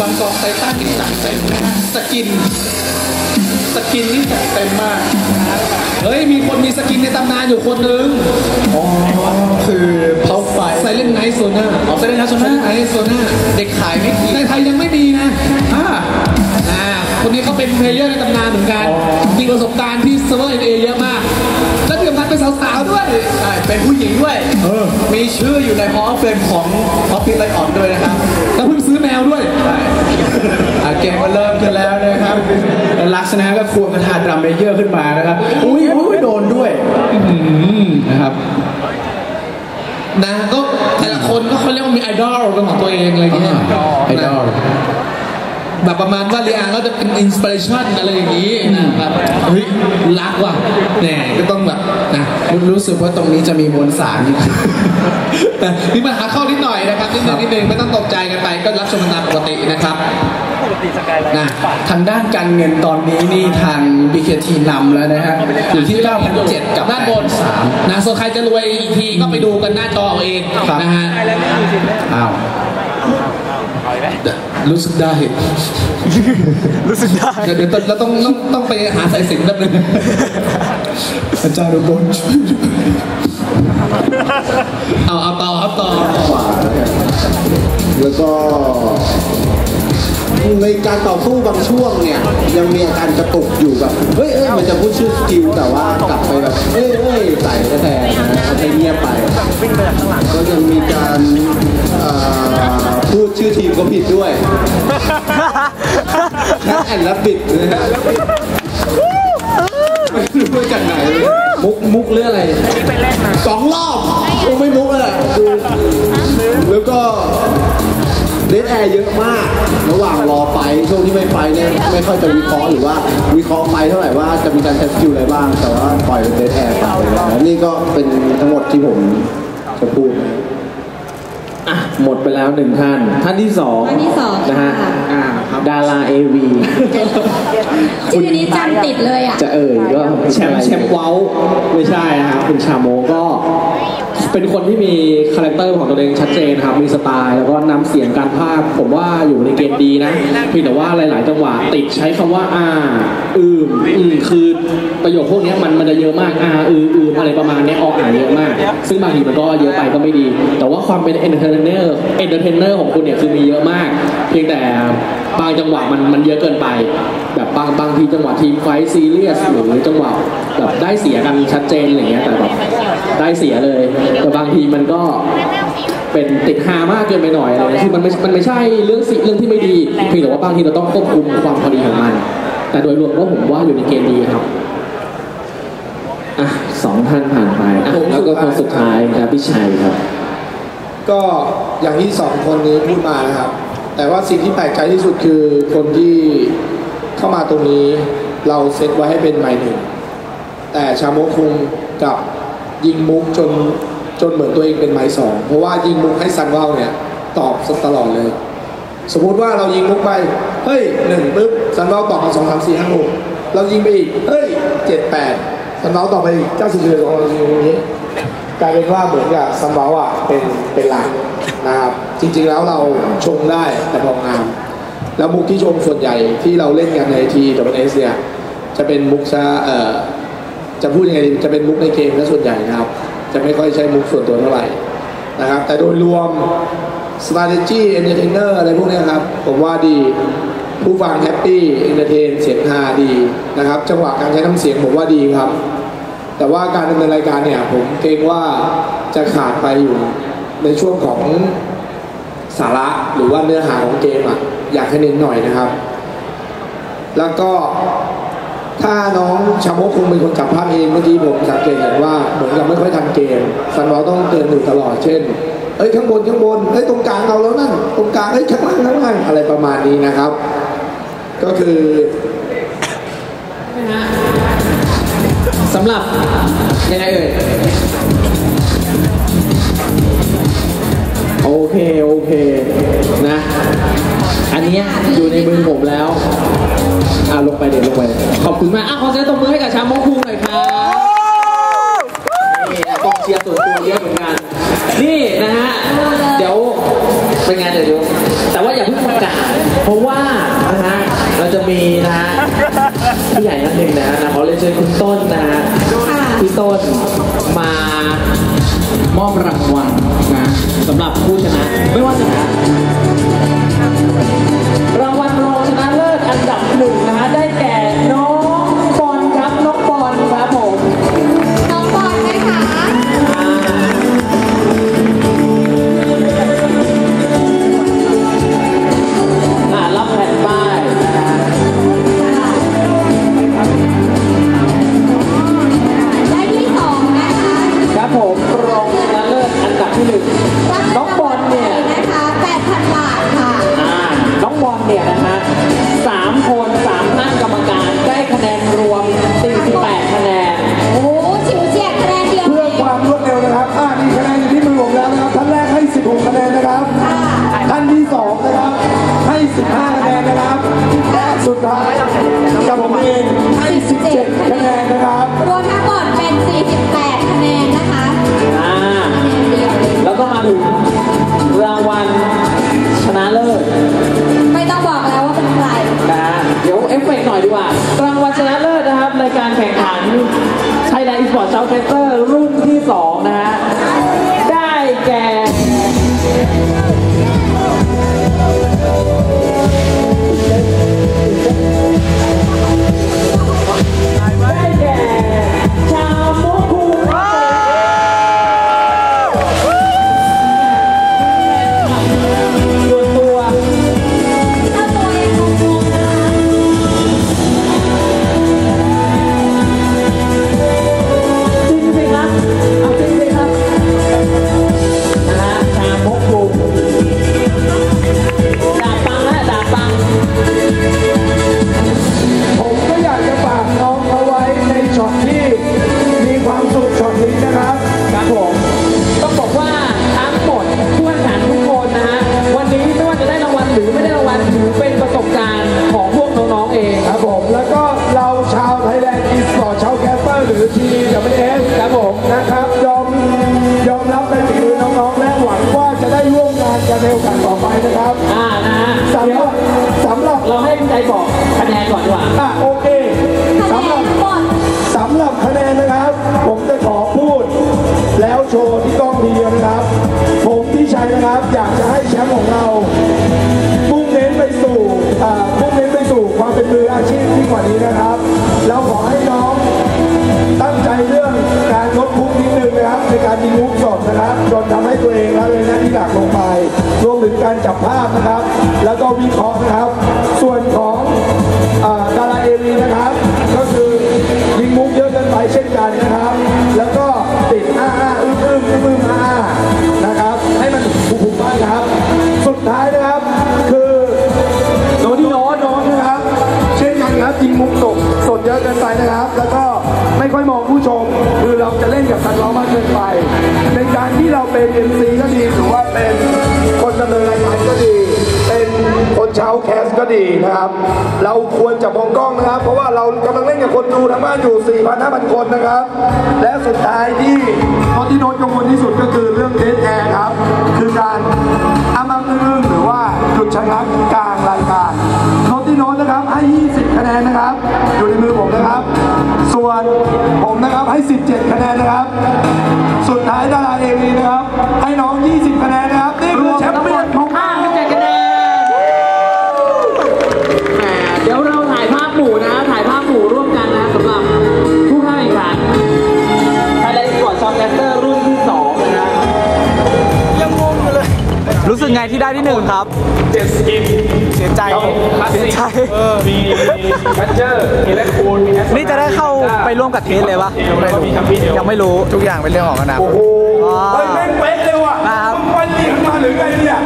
บางกอกไททันอีกจัดเต็มนะฮะสกิน สกินนี่จัดเต็มมาก เฮ้ย มีคนมีสกินในตำนานอยู่คนนึง อ๋อ คือเขาไฟไซเลนไนท์โซน่าอ๋อ Silent Night Sona ไนท์โซน่าเด็กขายไม่กี่ในไทยยังไม่มีนะอ่าอ่าคนนี้เขาเป็นเพลเยอร์ในตำนานเหมือนกันอ๋อมีประสบการณ์ที่เซิร์ฟเวอร์เอเยอะมาก เป็นผู้หญิงด้วย เออ มีชื่ออยู่ในฮอลล์เฟรมของท็อปปี้ไลออนด้วยนะครับแล้วเพิ่งซื้อแมวด้วยใช่อะเกมมันเริ่มขึ้นแล้วนะครับแล้วลักษณะก็ควงกระทาดรัมเมเยอร์ขึ้นมานะครับ อุ้ยอุ้ยโดนด้วยนะครับนะก็แต่ละคนก็เขาเรียกว่ามีไอดอลเป็นของตัวเองอะไรเงี้ยไอดอลแบบประมาณว่าเรียงก็จะเป็นอินสปิเรชันอะไรอย่างนี้นะครับเฮ้ยรักว่ะแหน่ก็ต้องแบบ นะรู้สึกว่าตรงนี้จะมีมวลสารอยู่แต่มีปัญหาเข้านิดหน่อยนะครับนิดนึงนิดนึงไม่ต้องตกใจกันไปก็รับชมกันตามปกตินะครับปกติสกายไลน์นะทางด้านการเงินตอนนี้นี่ทาง BKT นำแล้วนะฮะอยู่ที่9,700กับด้านบน3นะส่วนใครจะรวยอีกทีก็ไปดูกันหน้าจอเอาเองครับนะฮะสกายไลน์ไม่มีสิทธิ์อ้าวเอาอีกไหมรู้สึกได้ รู้สึกได้เดี๋ยวเดี๋ยวเราต้องต้องต้องไปหาสายสิญจนแป๊บนึง อาจารย์อุบลเอาเอาต่อครับต่อแล้วก็ในการต่อสู้บางช่วงเนี่ย ยังมีอาการกระตุกอยู่แบบเฮ้ยเอ้ยมันจะพูดชื่อสกิลแต่ว่ากลับไปแบบเอ้ยเอ้ยใส่แทนนะให้เงียบไปก็ยังมีการพูดชื่อทีมก็ผิดด้วยแคทแอนด์รับบิดนะฮะ ไม่รู้มาจากไหน มุกมุกเรื่องอะไรนี่ไปเล่นมาสองรอบคงไม่มุกแล้วแหละคือแล้วก็เลดแอร์เยอะมาก ระหว่างรอไฟช่วงที่ไม่ไฟเนี่ยไม่ค่อยจะวิเคราะห์หรือว่าวิเคราะห์ไฟเท่าไหร่ว่าจะมีการใช้สกิลอะไรบ้าง แต่ว่าปล่อยเป็นเลดแอร์ไปแล้วนี่ก็เป็นทั้งหมดที่ผมจะพูดอะหมดไปแล้วหนึ่งท่าน ท่านที่สองท่านที่สองนะฮะค่ะอ่าครับ ดาราเอวีชื่อนี้จำติดเลยอะ จะเอ่ยก็แชมป์แชมป์เว้าไม่ใช่นะครับคุณชาโมก็เป็นคนที่มีคาแรคเตอร์ของตัวเองชัดเจนครับ มีสไตล์แล้วก็น้ำเสียงการพากย์ผมว่าอยู่ในเกณฑ์ดีนะเพียงแต่ว่าหลาย ๆ จังหวะติดใช้คำว่าอ่าอืมอืมคือประโยคพวกเนี้ยมันมันจะเยอะมากอ่าอืออืมอะไรประมาณเนี้ยออ่านเยอะมาก ซึ่งบางทีมันก็เยอะไปก็ไม่ดี แต่ว่าความเป็นเอนเตอร์เทนเนอร์เอนเตอร์เทนเนอร์ของคุณเนี่ยคือมีเยอะมาก เพียงแต่ บางจังหวะมันมันเยอะเกินไป แบบบางบางทีจังหวะทีมไฟซีเรียสหรือจังหวะแบบได้เสียกันชัดเจนอะไรเงี้ยแต่แบบได้เสียเลย แต่บางทีมันก็เป็นติดฮามากเกินไปหน่อยอะไรเงี้ยคือมันไม่มันไม่ใช่เรื่องสิเรื่องที่ไม่ดีเพียงแต่ว่าบางทีเราต้องควบคุมความพอดีของมัน แต่โดยรวมก็ผมว่าอยู่ในเกณฑ์ดีครับอะสองท่านผ่านไปอะแล้วก็คนสุดท้ายครับพี่ชัยครับ ก็อย่างที่สองคนนี้พูดมานะครับ แต่ว่าสิ่งที่แปลกใจที่สุดคือคนที่เข้ามาตรงนี้เราเซตไว้ให้เป็นไมค์หนึ่ง แต่ชาโมกคุงกับยิงมุกจนจนเหมือนตัวเองเป็นไมค์สองเพราะว่ายิงมุกให้ซันว่าเนี่ยตอบตลอดเลย สมมุติว่าเรายิงมุกไปเฮ้ยหนึ่งปุ๊บซันว่าตอบมาสองสามสี่ห้าหกเรายิงไปอีกเฮ้ยเจ็ดแปดซันว่าตอบไปอีกเก้าสิบเลยสองเรายิงตรงนี้กลายเป็นว่าเหมือนกับซันเบาอะเป็นเป็นหลัก นะครับจริงๆแล้วเราชงได้แต่พองาม แล้วมุกที่ชมส่วนใหญ่ที่เราเล่นกันในทีดับเบิลเอสเนี่ยจะเป็นมุกซะเอ่อจะพูดยังไงจะเป็นมุกในเกมซะส่วนใหญ่นะครับ จะไม่ค่อยใช้มุกส่วนตัวเท่าไหร่นะครับ แต่โดยรวม strategy entertainer อะไรพวกนี้ครับ ผมว่าดีผู้ฟังแฮปปี้เอนเตอร์เทนเสียงฮาดีนะครับ จังหวะการใช้น้ำเสียงผมว่าดีครับ แต่ว่าการดำเนินรายการเนี่ย ผมเกรงว่าจะขาดไปอยู่ ในช่วงของสาระหรือว่าเนื้อหาของเกมอะอยากให้เน้นหน่อยนะครับ แล้วก็ถ้าน้องชาโมกคงเป็นคนจับภาพเองเมื่อกี้ผมสังเกตเห็นว่าเหมือนกับไม่ค่อยทันเกมซันวอลต้องเตือนอยู่ตลอดเช่นเอ้ยข้างบนข้างบนเอ้ยตรงกลางเอาแล้วนั่นตรงกลางเอ้ยข้างล่างข้างล่างอะไรประมาณนี้นะครับ ก็คือสำหรับยังไงเอ่ย เคโอเคนะ อันเนี้ยอยู่ในมือผมแล้ว อะลงไปเดี๋ยวลงไป ขอบคุณมากอะขอเสียงตบมือให้กับชาวมงคุงหน่อยครับนี่กองเชียร์ส่วนตัวเยอะเหมือนกัน นี่นะฮะ เดี๋ยวเป็นไงเดี๋ยวดูแต่ว่าอย่าเพิ่งประกาศ เพราะว่านะฮะเราจะมีนะฮะผู้ใหญ่ท่านหนึ่งนะฮะนะขอเรียนเชิญคุณต้นนะฮะ พี่ต้นมามอบรางวัลนะสำหรับผู้ชนะ ไม่ว่าจะนะรางวัลรองชนะเลิศอันดับหนึ่งนะ ผมรองชนะเลิศอันดับที่หนึ่งน้องบอลเนี่ยนะคะ8,000บาทค่ะอ่าน้องบอลเนี่ยนะฮะสามคนสามท่านกรรมการได้คะแนนรวม 48 คะแนน โอ้โหฉิวเฉียดคะแนนเดียวเพื่อความรวดเร็วนะครับอ่านี่คะแนนอยู่ที่มือผมแล้วนะครับ ท่านแรกให้ 16 คะแนนนะครับค่ะท่านที่2นะครับ ให้ 15 คะแนนนะครับและสุดท้ายกับผมเองให้ แชมป์ของเรามุ่งเน้นไปสู่มุ่งเน้นไปสู่ความเป็นมืออาชีพที่กว่านี้นะครับ เราขอให้น้องตั้งใจเรื่องการลดพุกนิดนึงนะครับ ในการยิงมุกสดนะครับจนทำให้ตัวเองละเลยหน้าที่หลักลงไปรวมถึงการจับภาพนะครับ แล้วก็วิเคราะห์นะครับ ครับยิงมุกตกสดเยอะเกินไปนะครับ แล้วก็ไม่ค่อยมองผู้ชม คือเราจะเล่นกับนักร้องมากเกินไป ในการที่เราเป็น MC ก็ดีหรือว่าเป็นคนดำเนินรายการก็ดี เป็นคนเช้าแคสก็ดีนะครับ เราควรจะมองกล้องนะครับ เพราะว่าเรากำลังเล่นกับคนดูทางบ้านอยู่ 4,500 คนนะครับ และสุดท้ายที่โนตที่โน้ตกังวลที่สุดก็คือเรื่องเทสแอร์ครับ คือการอามังอึ้งหรือว่าหยุดชะงักกลางรายการโน้ตที่โน้ตนะครับให้ นนนะครับ อยู่ในมือผมนะครับ ส่วนผมนะครับให้ 17 คะแนนนะครับ สุดท้ายด รู้สึกไงที่ได้ที่หนึ่งครับ เจ็ดสกินเสียใจเสียใจมีแคชเจอร์มีแลคคูนมีแอสนี่จะได้เข้าไปร่วมกับเทสเลยปะแล้วก็มีทัมพีเดียวยังไม่รู้ทุกอย่างเป็นเรื่องของอนาคตโอ้โหเฮ้ยแม่งเป๊ะเลยว่ะครับมึงวันนี้มาหรือไงเนี่ย